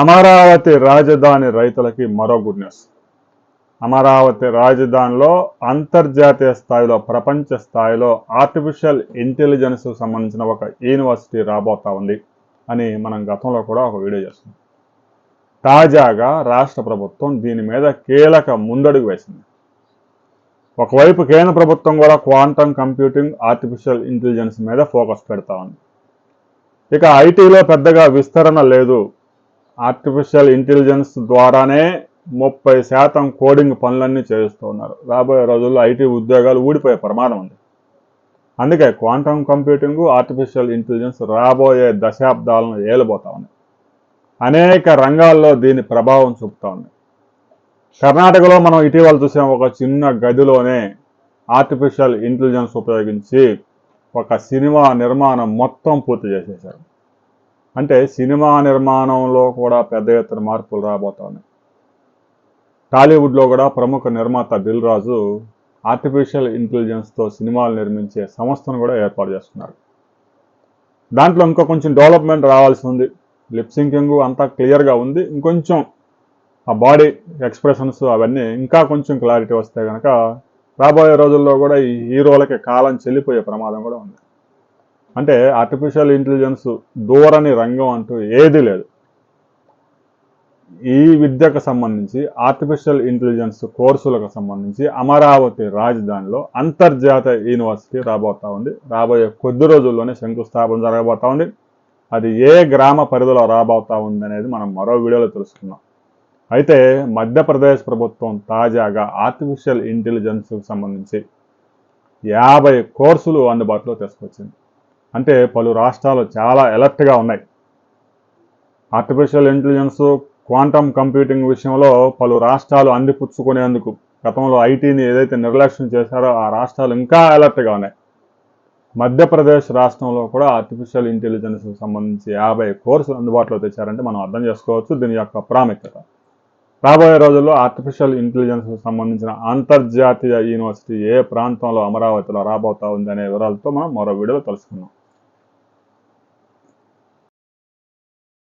అమరావతి రాజధాని రైతులకి మరో గుడ్ న్యూస్. అమరావతి రాజధానిలో అంతర్జాతీయ స్థాయిలో ప్రపంచ స్థాయిలో ఆర్టిఫిషియల్ ఇంటెలిజెన్స్కు సంబంధించిన ఒక యూనివర్సిటీ రాబోతా ఉంది అని మనం గతంలో కూడా ఒక వీడియో చేస్తున్నాం. తాజాగా రాష్ట్ర ప్రభుత్వం దీని మీద కీలక ముందడుగు వేసింది. ఒకవైపు కేంద్ర ప్రభుత్వం కూడా క్వాంటమ్ కంప్యూటింగ్ ఆర్టిఫిషియల్ ఇంటెలిజెన్స్ మీద ఫోకస్ పెడతా ఉంది. ఇక ఐటీలో పెద్దగా విస్తరణ లేదు. ఆర్టిఫిషియల్ ఇంటెలిజెన్స్ ద్వారానే ముప్పై శాతం కోడింగ్ పనులన్నీ చేయిస్తున్నారు రాబోయే రోజుల్లో ఐటీ ఉద్యోగాలు ఊడిపోయే ప్రమాదం ఉంది. అందుకే క్వాంటమ్ కంప్యూటింగ్ ఆర్టిఫిషియల్ ఇంటెలిజెన్స్ రాబోయే దశాబ్దాలను ఏలబోతా ఉంది అనేక రంగాల్లో దీని ప్రభావం చూపుతా ఉంది. కర్ణాటకలో మనం ఇటీవల చూసాం ఒక చిన్న గదిలోనే ఆర్టిఫిషియల్ ఇంటెలిజెన్స్ ఉపయోగించి ఒక సినిమా నిర్మాణం మొత్తం పూర్తి చేసేశారు. అంటే సినిమా నిర్మాణంలో కూడా పెద్ద ఎత్తున మార్పులు రాబోతున్నాయి టాలీవుడ్లో కూడా ప్రముఖ నిర్మాత దిల్ రాజు ఆర్టిఫిషియల్ ఇంటెలిజెన్స్తో సినిమాలు నిర్మించే సంస్థను కూడా ఏర్పాటు చేస్తున్నారు. దాంట్లో ఇంకా కొంచెం డెవలప్మెంట్ రావాల్సి ఉంది. లిప్ సింకింగ్ అంతా క్లియర్గా ఉంది. ఇంకొంచెం ఆ బాడీ ఎక్స్ప్రెషన్స్ అవన్నీ ఇంకా కొంచెం క్లారిటీ వస్తే కనుక రాబోయే రోజుల్లో కూడా ఈ హీరోలకి కాలం చెల్లిపోయే ప్రమాదం కూడా ఉంది. అంటే ఆర్టిఫిషియల్ ఇంటెలిజెన్స్ దూరని రంగం అంటూ ఏది లేదు. ఈ విద్యకు సంబంధించి ఆర్టిఫిషియల్ ఇంటెలిజెన్స్ కోర్సులకు సంబంధించి అమరావతి రాజధానిలో అంతర్జాతీయ యూనివర్సిటీ రాబోతా ఉంది. రాబోయే కొద్ది రోజుల్లోనే శంకుస్థాపన జరగబోతా ఉంది. అది ఏ గ్రామ పరిధిలో రాబోతా ఉంది అనేది మనం మరో వీడియోలో తెలుసుకుందాం. అయితే మధ్యప్రదేశ్ ప్రభుత్వం తాజాగా ఆర్టిఫిషియల్ ఇంటెలిజెన్స్కు సంబంధించి యాభై కోర్సులు అందుబాటులో తీసుకొచ్చింది. అంటే పలు రాష్ట్రాలు చాలా ఎలర్ట్గా ఉన్నాయి. ఆర్టిఫిషియల్ ఇంటెలిజెన్స్ క్వాంటమ్ కంప్యూటింగ్ విషయంలో పలు రాష్ట్రాలు అందిపుచ్చుకునేందుకు గతంలో ఐటీని ఏదైతే నిర్లక్ష్యం చేశారో ఆ రాష్ట్రాలు ఇంకా అలర్ట్గా ఉన్నాయి. మధ్యప్రదేశ్ రాష్ట్రంలో కూడా ఆర్టిఫిషియల్ ఇంటెలిజెన్స్కి సంబంధించి యాభై కోర్సులు అందుబాటులో తెచ్చారంటే మనం అర్థం చేసుకోవచ్చు దీని యొక్క ప్రాముఖ్యత. రాబోయే రోజుల్లో ఆర్టిఫిషియల్ ఇంటెలిజెన్స్కి సంబంధించిన అంతర్జాతీయ యూనివర్సిటీ ఏ ప్రాంతంలో అమరావతిలో రాబోతా ఉందనే వివరాలతో మనం మరో వీడియోలో తెలుసుకుందాం